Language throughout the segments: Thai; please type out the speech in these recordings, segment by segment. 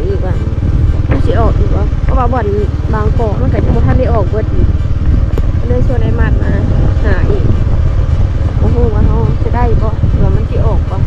งอีกว่ะมันสิออกอีกว่าเพราะว่าบ่อนบางกอกมันก็ยังบ่ทันได้ออกเบิดอีกเลยชวนไอ้มัดมาหาอีกโอ้โหว่าเฮาจะได้บ่หรือมันสิออกปะ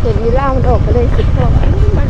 เห็นมีล่ามันออกก็เลยสิดว่ามั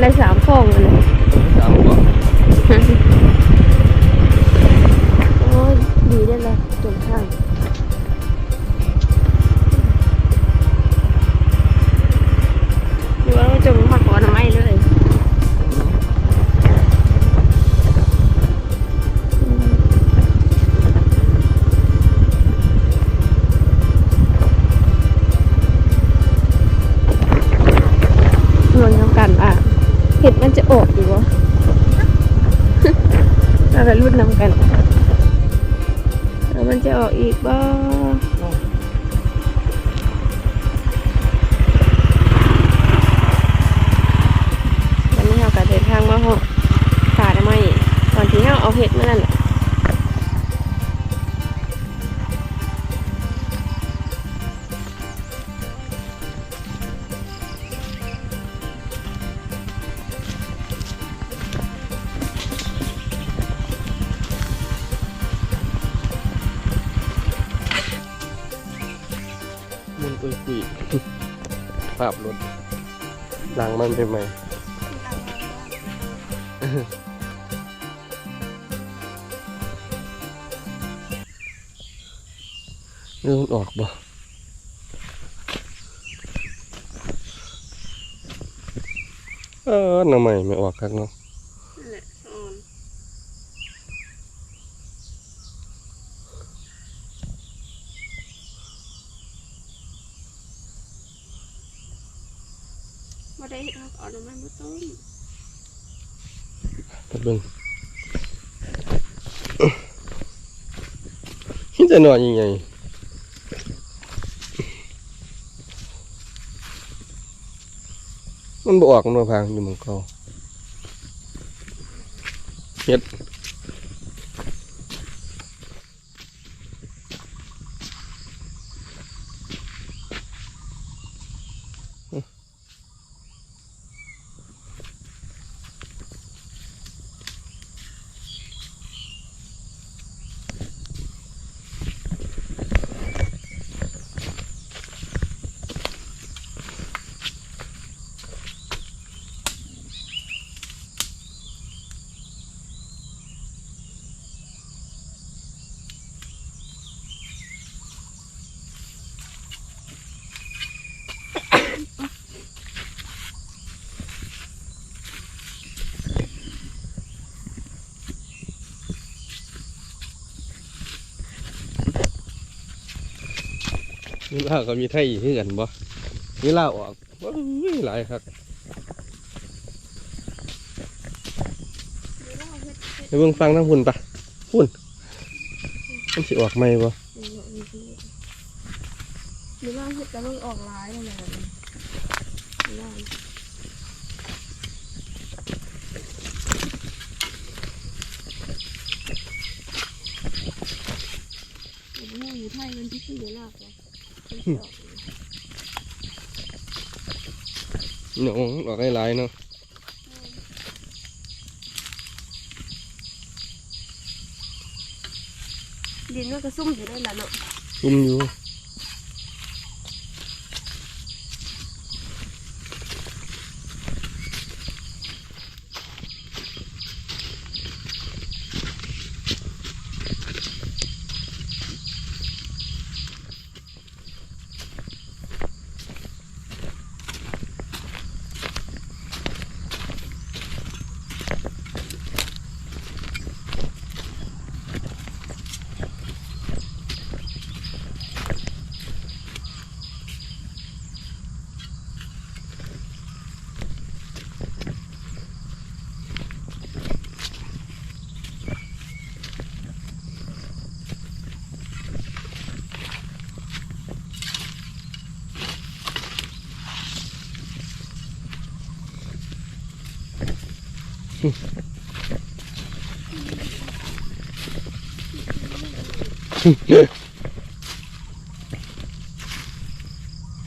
ได้สามฟองเลย ห็ดมันจะออกอยู่วะเราจะรุ่นนำกันแล้วมันจะออกอีกบ่วันนี้เราก็เดินทางมาหกดป่าทำไมก่อนที่เราเอาเห็ดมานั่นแหละ คุยคุยภาพรถหล้างมันใหมเรื่องออกบ่เออหน่อใหม่ไม่ออกครับเนาะ นั่นแหละอ่อน มาได้เห็ดเอาอ่อนออกมาบ่ต้มไปเบิ่งนี่จะนอนยังไงมันบออกมันมาพังอยู่หมันเขาเฮ็ด นี่ล่าก็มีไทยอีกคือกันบ่นี่ล่าออกว้ายหลายครับไปเบิ่งฟังทั้งหุ่นปะหุ่นมันสิออกไหมบ่หรือว่าเห็ดกำลังออกร้ายอะไรแบบนี้หรือว่าอยู่ไทยมันที่ขึ้นเยอะมากเลย มันสิออกอยู่เนาะออกหลายๆเนาะดินมันก็ซุ่มอยู่ได้ละเนาะซุ่มอยู่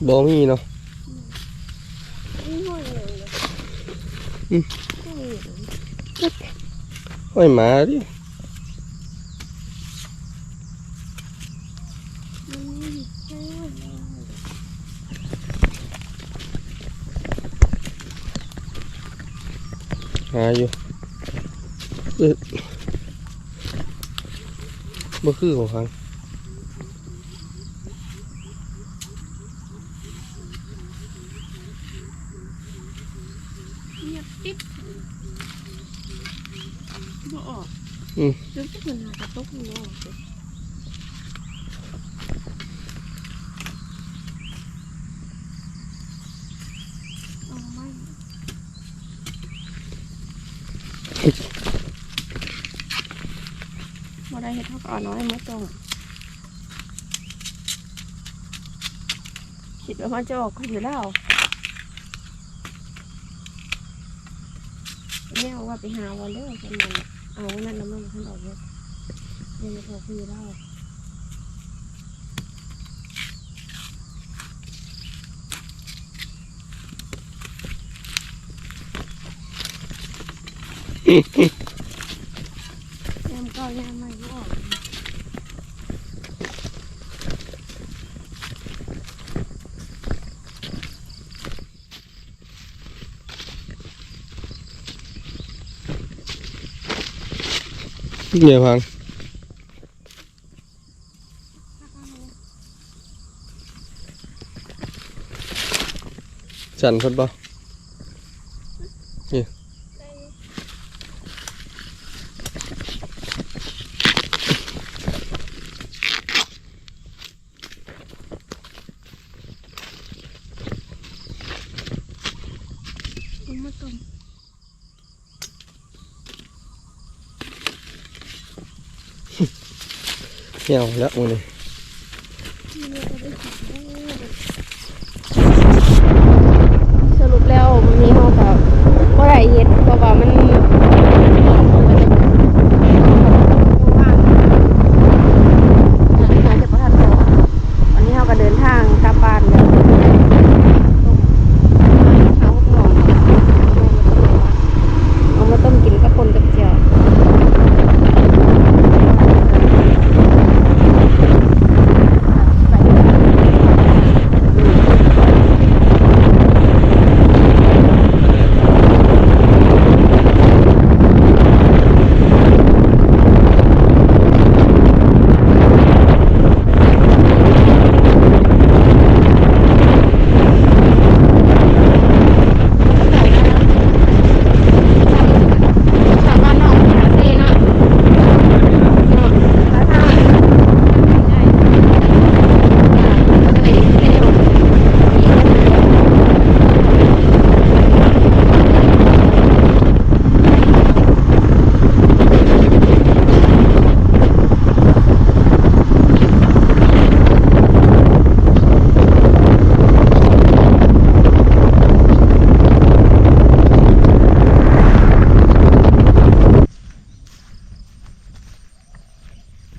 บ่มีเนาะนี่ห้อยเลยเลยอืมห้อยเลยห้อยหมาดิ มันไม่ใช่ห้อยเลย หาอยู่เอ้ยบ่คือของฟังเงียบปิ๊บบ่ออกอืมจนพวกมันหากระตกมันบ่ออกเลยเอาไม่บ่ได้ เฮ็ดเท่ากับเอาน้อยมาตรงคิดว่ามันจะออกอยู่แล้วแม่ว่าไปหาวันเด้อกันมันเอาวันนั้นน้ำมันขึ้นดอกเฮ็ดยังไม่พอคุยแล้วยามเก่ายามใหม่ก็ออก เมียพังฉันเพิ่นบ่นี่ มาต้ม เหี่ยวแล้วมึงนี้สรุปแล้วมันมีห้องแบบว่าไรเฮ็ดเพราะว่ามันน่าจะประทันต่อวันนี้เราก็เดินทางกลับบ้านแล้วเอาพวกหนอนเอามาต้มกินกับคนกับเจียว ชาวบ้านนอกหาเซ่เนาะเนาะถ้าถ้าง่ายๆก็เลยไม่ได้บอกมีเงินเดือน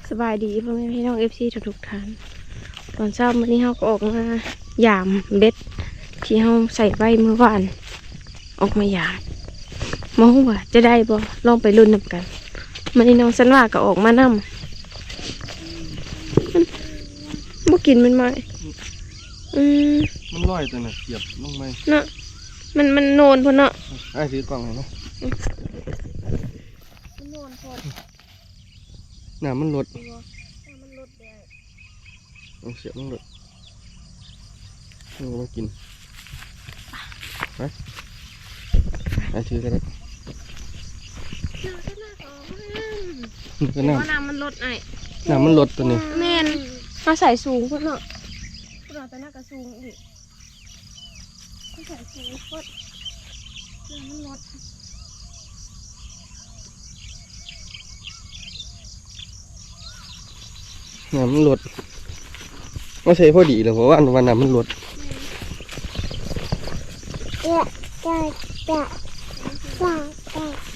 สบายดีพ่อแม่พี่น้อง เอฟซีทุกๆท่านตอนเช้าวันนี้เราก็ออกมายามเบ็ดที่เราใส่ไว้เมื่อวาน ออกมายามมองว่าจะได้บ่ลองไปรุ่นนำกันมันนี้น้องสันว่าก็ออกมานำมันบ่กินมันไหมอืมมันลอยตัวน่ะเสียบลงไปเนาะมันมันโนนพุ่นเนาะไอ้ถือกล่องให้นะมันโนนพุ่นน้ำมันลดมันลดได้ เอาเสียบมันลดเอามากินไปไอ้ถือกันแล้วมันก็เพราะน้น้ำมันลดไอ้ำน้ำมันลดตัวนี้แม่นมาใส่สูงพุ่นเนาะพุ่นเอาแต่หน้ากระสูงอีกมาใส่สูงพุ่นน้ำมันลดน้ำมันลด ไม่ใช่พอดีเลยเพราะว่าอันวันน้ำมันลดจะจะจะจะ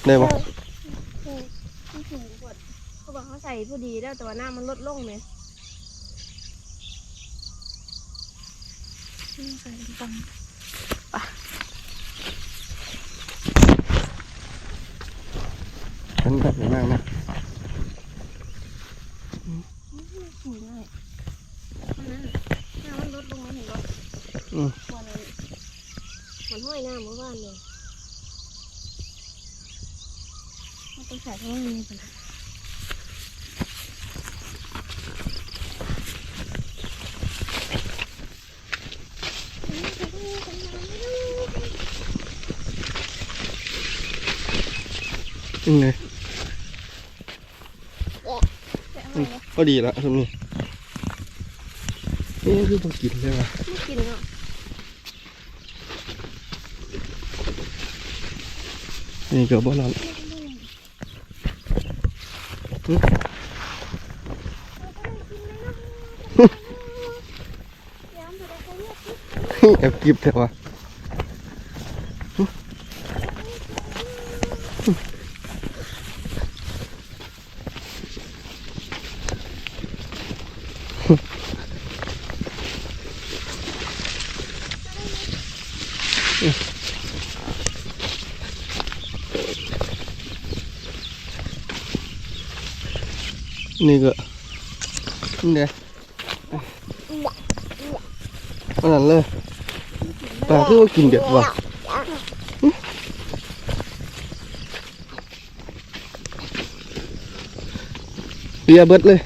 ได้ปะมันสูงพุ่นเขาบอกเขาใส่พอดีแล้วแต่ว่าหน้ำมันลดลงเลยใส่ตังฉันแบบนี้มากนะ สูงเลยเพราะนั้นน้ำมันลดลงมาเห็นปะ อืม วันนั้นมันห้อยหน้าเมื่อวานเลยมันต้องใส่เพราะว่ามันมีปัญหายังไงแต่เอาอืไว้มพอดีละตรงนี้เอ๊ะคือต้องกินเลยวะไม่กินเนาะ นี่เกือบบ่นอนย้ำแต่ละคนเนี่ยแอบกิบแต่ว่า นี่ก็นี่เด้อันนั้นเลยปลาคือว่ากินเด็ดว่ะเรียเบิดเลย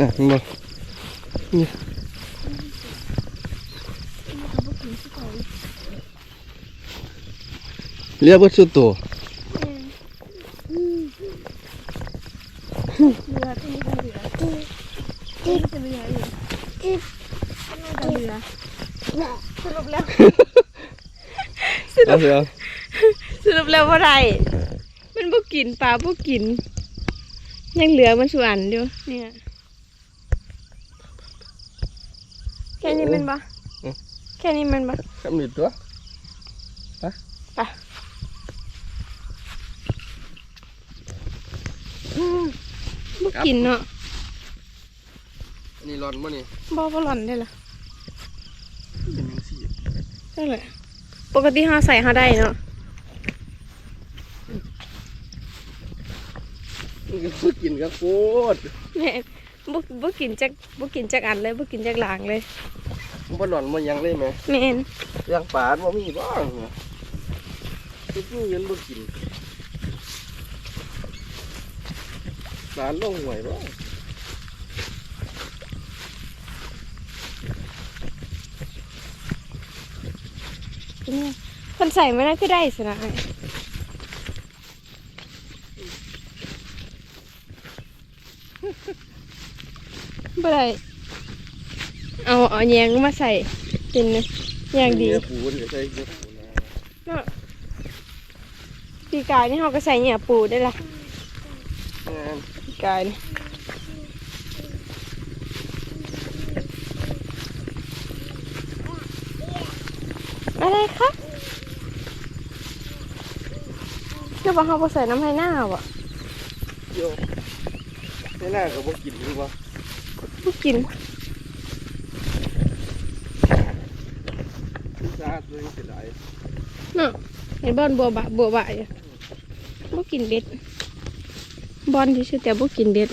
น่ะมึงบอกนี่เรียกว่าสุดตัวเรือที่นี่ก็เรือที่จะเรืออยู่จิ๊บก็เรือสรุปแล้วสรุปแล้วว่าไรมันบ่กินปลาบ่กิน ยังเหลือมันส่วนอยู่เนี่ย แค่นี้มันปะแค่นี้มันปะคำหนึ่งตัวไปบ่กินเนาะอันนี้ร้อนมั้นี่บ่บ่หล่อนได้ล่ะเป็นยังสี่ได้เลยปกติหาใส่หาได้เนาะมันก็บ่กินก็โคตรแม่ บ่บ่กินจักบ่กินจักอันเลยบ่กินจักหลางเลยมันบ่ร้อนมันยังเลยไหมแม่นเรื่องปลาบ่มีบ้างเนี่ยทุกมื้อยันบ่กินปลาลงหวยบ้างเป็นไงคนใส่ไม่ได้คือได้สินะ บ่ได้เอาเอาแยงมาใส่เป็นอย่างดีเนื้อปูเดี๋ยวใส่เนื้อปูนะเนาะปีกายนี่เขาก็ใส่เหนียปูได้ละงานปีกายนี่อะไรครับก็บอกเขาไปใส่น้ำให้หน้าบ่ะโยไม่น่าก็บ่กินหรือเปล่าบ่ กินพินซ่าตัวนี้เสียดายนาะไอ้บอนบัวบะบัวบะอยู่บ่กินเด็ดบอนที่ชื่อแต่บ่กินเด็ด